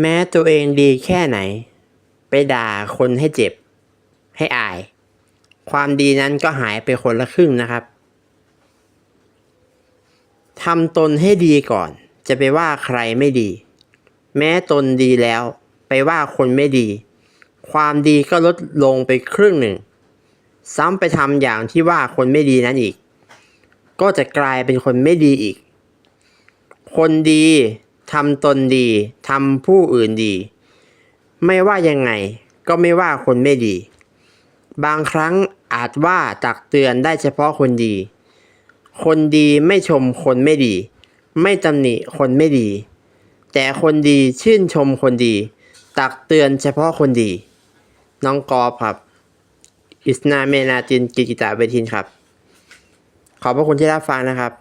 แม้ตัวเองดีแค่ไหน ไปด่าคนให้เจ็บ ให้อาย ความดีนั้นก็หายไปคนละครึ่งนะครับทำตนให้ดีก่อน จะไปว่าใครไม่ดี แม้ตนดีแล้ว ไปว่าคนไม่ดี ความดีก็ลดลงไปครึ่งหนึ่ง ซ้ำไปทำอย่างที่ว่าคนไม่ดีนั้นอีก ก็จะกลายเป็นคนไม่ดีอีก คนดี ทำตนดีทำผู้อื่นดี ไม่ว่ายังไงก็ไม่ว่าคนไม่ดี บางครั้งอาจว่าตักเตือนได้เฉพาะคนดี คนดีไม่ชมคนไม่ดี ไม่ตำหนิคนไม่ดี แต่คนดีชื่นชมคนดี ตักเตือนเฉพาะคนดี น้องกอครับ อิสนาเมนาจินกิกิตาเวทินครับ ขอบพระคุณที่รับฟังนะครับ